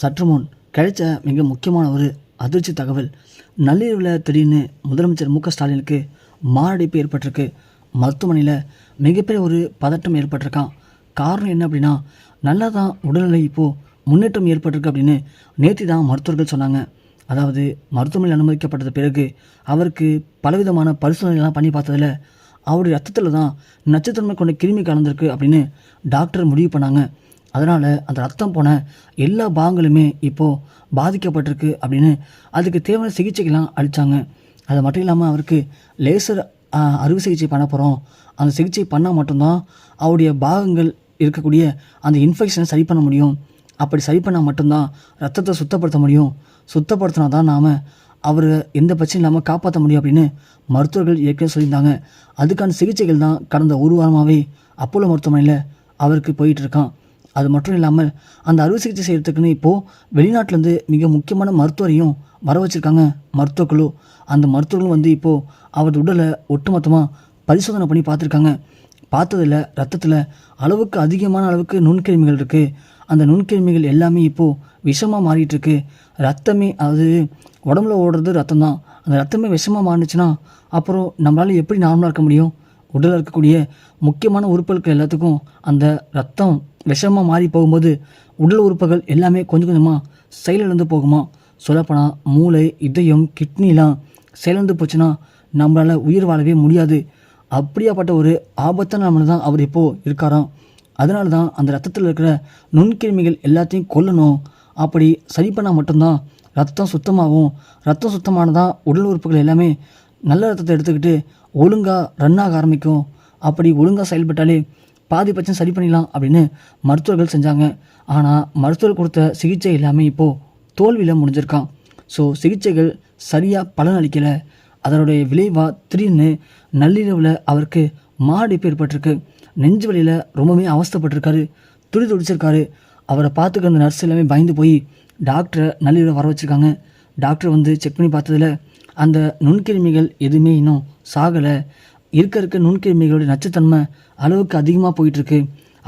சற்று முன் கிடைச்ச மிக முக்கியமான ஒரு அதிர்ச்சி தகவல் நள்ளிரவில் திடீர்னு முதலமைச்சர் மு க ஸ்டாலினுக்கு மாரடைப்பு ஏற்பட்டிருக்கு. மருத்துவமனையில் மிகப்பெரிய ஒரு பதட்டம் ஏற்பட்டிருக்கான் காரணம் என்ன அப்படின்னா நல்லா தான் உடல்நிலை இப்போது முன்னேற்றம் ஏற்பட்டிருக்கு அப்படின்னு நேற்று தான் மருத்துவர்கள் சொன்னாங்க. அதாவது மருத்துவமனையில் அனுமதிக்கப்பட்டது பிறகு அவருக்கு பலவிதமான பரிசோதனைகள்லாம் பண்ணி பார்த்ததில் அவருடைய ரத்தத்தில் தான் நச்சுத்தன்மை கொண்ட கிருமி கலந்திருக்கு அப்படின்னு டாக்டர் முடிவு பண்ணாங்க. அதனால் அந்த ரத்தம் போன எல்லா பாகங்களுமே இப்போது பாதிக்கப்பட்டிருக்கு அப்படின்னு அதுக்கு தேவையான சிகிச்சைகள்லாம் அளித்தாங்க அது மட்டும் இல்லாமல் அவருக்கு லேசர் அறுவை சிகிச்சை பண்ண போகிறோம் அந்த சிகிச்சை பண்ணால் மட்டும்தான் அவருடைய பாகங்கள் இருக்கக்கூடிய அந்த இன்ஃபெக்ஷனை சரி பண்ண முடியும். அப்படி சரி பண்ணால் மட்டும்தான் ரத்தத்தை சுத்தப்படுத்த முடியும். சுத்தப்படுத்தினா தான் நாம் அவர் எந்த பிரச்சனையும் இல்லாமல் காப்பாற்ற முடியும் அப்படின்னு மருத்துவர்கள் ஏற்கனவே சொல்லியிருந்தாங்க. அதுக்கான சிகிச்சைகள் தான் கடந்த ஒரு வாரமாகவே அப்போலோ மருத்துவமனையில் அவருக்கு போயிட்டு இருக்கான். அது மட்டும் இல்லாமல் அந்த அறுவை சிகிச்சை செய்கிறதுக்குன்னு இப்போது வெளிநாட்டிலேருந்து மிக முக்கியமான மருத்துவரையும் வர வச்சுருக்காங்க மருத்துவக்குழு. அந்த மருத்துவர்களும் வந்து இப்போது அவரது உடலை ஒட்டுமொத்தமாக பரிசோதனை பண்ணி பார்த்துருக்காங்க. பார்த்ததில் ரத்தத்தில் அளவுக்கு அதிகமான அளவுக்கு நுண்கிருமிகள் இருக்குது அந்த நுண்கிருமிகள் எல்லாமே இப்போது விஷமாக மாறிட்டுருக்கு. ரத்தமே அது உடம்புல ஓடுறது ரத்தம் தான் அந்த ரத்தமே விஷமாக மாறினுச்சுன்னா அப்புறம் நம்மளால் எப்படி நார்மலாக இருக்க முடியும்? உடலில் இருக்கக்கூடிய முக்கியமான உறுப்புகள் எல்லாத்துக்கும் அந்த ரத்தம் விஷமாக மாறி போகும்போது உடல் உறுப்புகள் எல்லாமே கொஞ்சம் கொஞ்சமாக செயலிழந்து போகுமா? சொல்லப்போனால் மூளை இதயம் கிட்னிலாம் செயலிழந்து போச்சுன்னா நம்மளால் உயிர் வாழவே முடியாது. அப்படியாப்பட்ட ஒரு ஆபத்தான நம்மளை தான் அவர் இப்போது இருக்காராம். அதனால தான் அந்த ரத்தத்தில் இருக்கிற நுண்கிருமிகள் எல்லாத்தையும் கொல்லணும். அப்படி சரி பண்ணால் மட்டும்தான் ரத்தம் சுத்தமாகும். ரத்தம் சுத்தமானதான் உடல் உறுப்புகள் எல்லாமே நல்ல ரத்தத்தை எடுத்துக்கிட்டு ஒழுங்காக ரன் ஆக ஆரம்பிக்கும். அப்படி ஒழுங்காக செயல்பட்டாலே பாதி பட்சம் சரி பண்ணிடலாம் அப்படின்னு மருத்துவர்கள் செஞ்சாங்க. ஆனால் மருத்துவர் கொடுத்த சிகிச்சை எல்லாமே இப்போது தோல்வியில் முடிஞ்சிருக்கான். ஸோ சிகிச்சைகள் சரியாக பலன் அளிக்கலை. அதனுடைய விளைவாக திடீர்னு நள்ளிரவில் அவருக்கு மாடிப்பு ஏற்பட்டிருக்கு. நெஞ்சு வழியில் ரொம்பவே அவஸ்தப்பட்டிருக்காரு. துடி துடிச்சிருக்காரு. அவரை பார்த்துக்க அந்த நர்ஸ் எல்லாமே பயந்து போய் டாக்டரை நள்ளிரவில் வர வச்சுருக்காங்க. டாக்டர் வந்து செக் பண்ணி பார்த்ததுல அந்த நுண்கிருமிகள் எதுவுமே இன்னும் சாகலை. இருக்க இருக்க நுண்கிருமிகளுடைய நச்சுத்தன்மை அளவுக்கு அதிகமாக போயிட்டுருக்கு.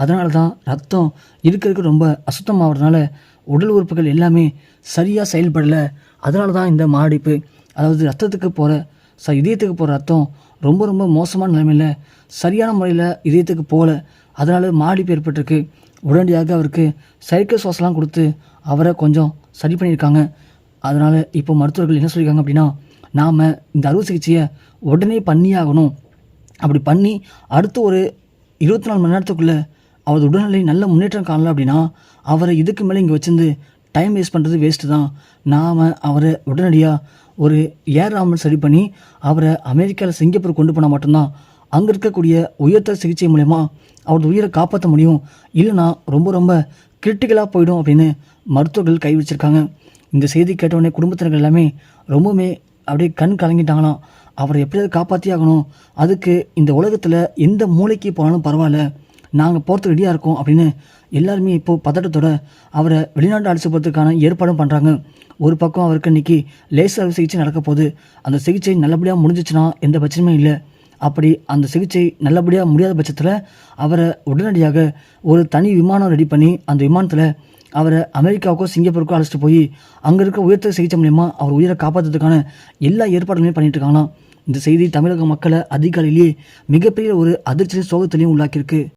அதனால தான் ரத்தம் இருக்க இருக்க ரொம்ப அசுத்தமாகறதுனால உடல் உறுப்புகள் எல்லாமே சரியாக செயல்படலை. அதனால தான் இந்த மாரடைப்பு. அதாவது ரத்தத்துக்கு போகிற ச இதயத்துக்கு போகிற ரத்தம் ரொம்ப ரொம்ப மோசமான நிலைமையில் சரியான முறையில் இதயத்துக்கு போகல. அதனால் மாரடைப்பு ஏற்பட்டிருக்கு. உடனடியாக அவருக்கு செயற்கை சுவாசலாம் கொடுத்து அவரை கொஞ்சம் சரி பண்ணியிருக்காங்க. அதனால் இப்போ மருத்துவர்கள் என்ன சொல்லியிருக்காங்க அப்படின்னா நாம் இந்த அறுவை சிகிச்சையை உடனே பண்ணியாகணும். அப்படி பண்ணி அடுத்த ஒரு இருபத்தி நாலு மணி நேரத்துக்குள்ளே அவரது உடல்நிலை நல்ல முன்னேற்றம் காணலாம் அப்படின்னா அவரை இதுக்கு மேலே இங்கே வச்சிருந்து டைம் வேஸ்ட் பண்ணுறது வேஸ்ட்டு தான். நாம் அவரை உடனடியாக ஒரு ஏர் ஆம்புலன்ஸ் சரி பண்ணி அவரை அமெரிக்காவில் சிங்கப்பூர் கொண்டு போனால் மட்டும்தான் அங்கே இருக்கக்கூடிய உயர்த்த சிகிச்சை மூலயமா அவரது உயிரை காப்பாற்ற முடியும். இல்லைன்னா ரொம்ப ரொம்ப கிரிட்டிக்கலாக போயிடும் அப்படின்னு மருத்துவர்கள் கை வச்சுருக்காங்க. இந்த செய்தி கேட்டவுடனே குடும்பத்தினர்கள் எல்லாமே ரொம்பவுமே அப்படியே கண் கலங்கிட்டாங்களாம். அவரை எப்படியாவது காப்பாற்றி ஆகணும்? அதுக்கு இந்த உலகத்தில் எந்த மூளைக்கு போனாலும் பரவாயில்ல. நாங்கள் போகிறதுக்கு ரெடியாக இருக்கோம் அப்படின்னு எல்லாருமே இப்போது பதட்டத்தோட அவரை வெளிநாட்டு அழைச்சி போகிறதுக்கான ஏற்பாடும் பண்ணுறாங்க ஒரு பக்கம் அவருக்கு இன்றைக்கி லேசர் சிகிச்சை நடக்க போகுது. அந்த சிகிச்சை நல்லபடியாக முடிஞ்சிச்சுன்னா எந்த பிரச்சனையும் இல்லை. அப்படி அந்த சிகிச்சை நல்லபடியாக முடியாத பட்சத்தில் அவரை உடனடியாக ஒரு தனி விமானம் ரெடி பண்ணி அந்த விமானத்தில் அவரை அமெரிக்காவுக்கோ சிங்கப்பூருக்கோ அழைச்சிட்டு போய் அங்கே இருக்க உயர்த்த சிகிச்சை மூலயமா அவர் உயிரை காப்பாற்றுறதுக்கான எல்லா ஏற்பாடுகளையும் பண்ணிட்டு இருக்காங்களாம். இந்த செய்தி தமிழக மக்களை அதிகாலையிலேயே மிகப்பெரிய ஒரு அதிர்ச்சியும் சோகத்திலையும் உள்ளாக்கியிருக்கு.